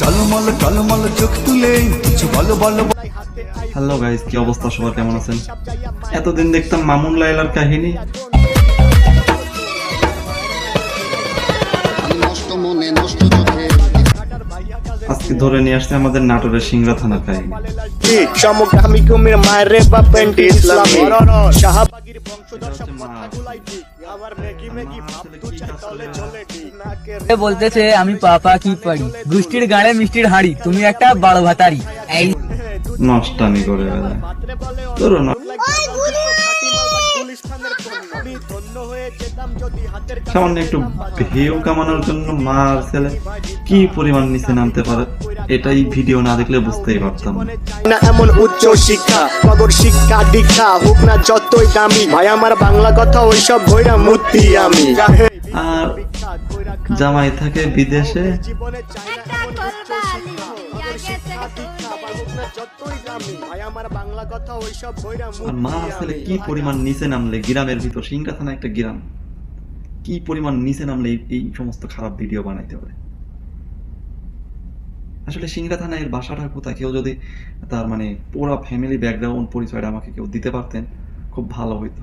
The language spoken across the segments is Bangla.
টলমল টলমল চোখ তুলে কিছু বলো বলো হ্যালো গাইস কি অবস্থা? সবার কেমন আছেন? এতদিন দেখতাম মামুন লাইলার কাহিনী। নষ্ট মনে নষ্ট চোখে আজকে ধরে নিয়ে আসছে আমাদের নাটোরের সিংড়া থানা কাহিনী। বলতেছে আমি পাপা কি পারি? গুষ্টির গাড়ে মিষ্টির হাড়ি। তুমি একটা বড় ভাতারি নষ্ট নষ্টামি করে বেড়ায়। সামান্য একটু ভিউ কামানোর জন্য মা আর ছেলে কি পরিমাণ নিচে নামতে পারে? এটাই ভিডিও না দেখলে বুঝতেই পারতাম না। এমন উচ্চ শিক্ষা মগর শিক্ষা দীক্ষা হোক না যতই দামি। ভাই আমার বাংলা কথা ওইসব ভৈরা মূর্তি আমি। আর জামাই থাকে বিদেশে। মা আর ছেলে কি পরিমাণ নিচে নামলে গ্রামের ভিতর একটা গ্রাম? কি পরিমাণ নিচে নামলে এই- সমস্ত খারাপ ভিডিও বানাইতে পারে? আসলে বাসাটা কোথায়? কেউ যদি তার মানে পুরো ফ্যামিলি ব্যাকগ্রাউন্ড পরিচয়টা আমাকে কেউ দিতে পারতেন, খুব ভালো হইতো।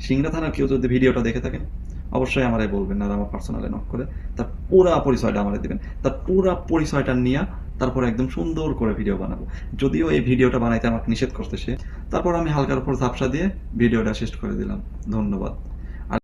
সিংড়া থানার কেউ যদি ভিডিওটা দেখে থাকেন, অবশ্যই আমারে বলবেন আমার পার্সোনালে নক করে তার পুরা পরিচয়টা আমারে দিবেন। তার পুরা পরিচয়টা নিয়ে তারপর একদম সুন্দর করে ভিডিও বানাবো। যদিও এই ভিডিওটা বানাইতে আমাকে নিষেধ করতেছে। তারপর আমি হালকার উপর ঝাপসা দিয়ে ভিডিওটা শেষ করে দিলাম। ধন্যবাদ।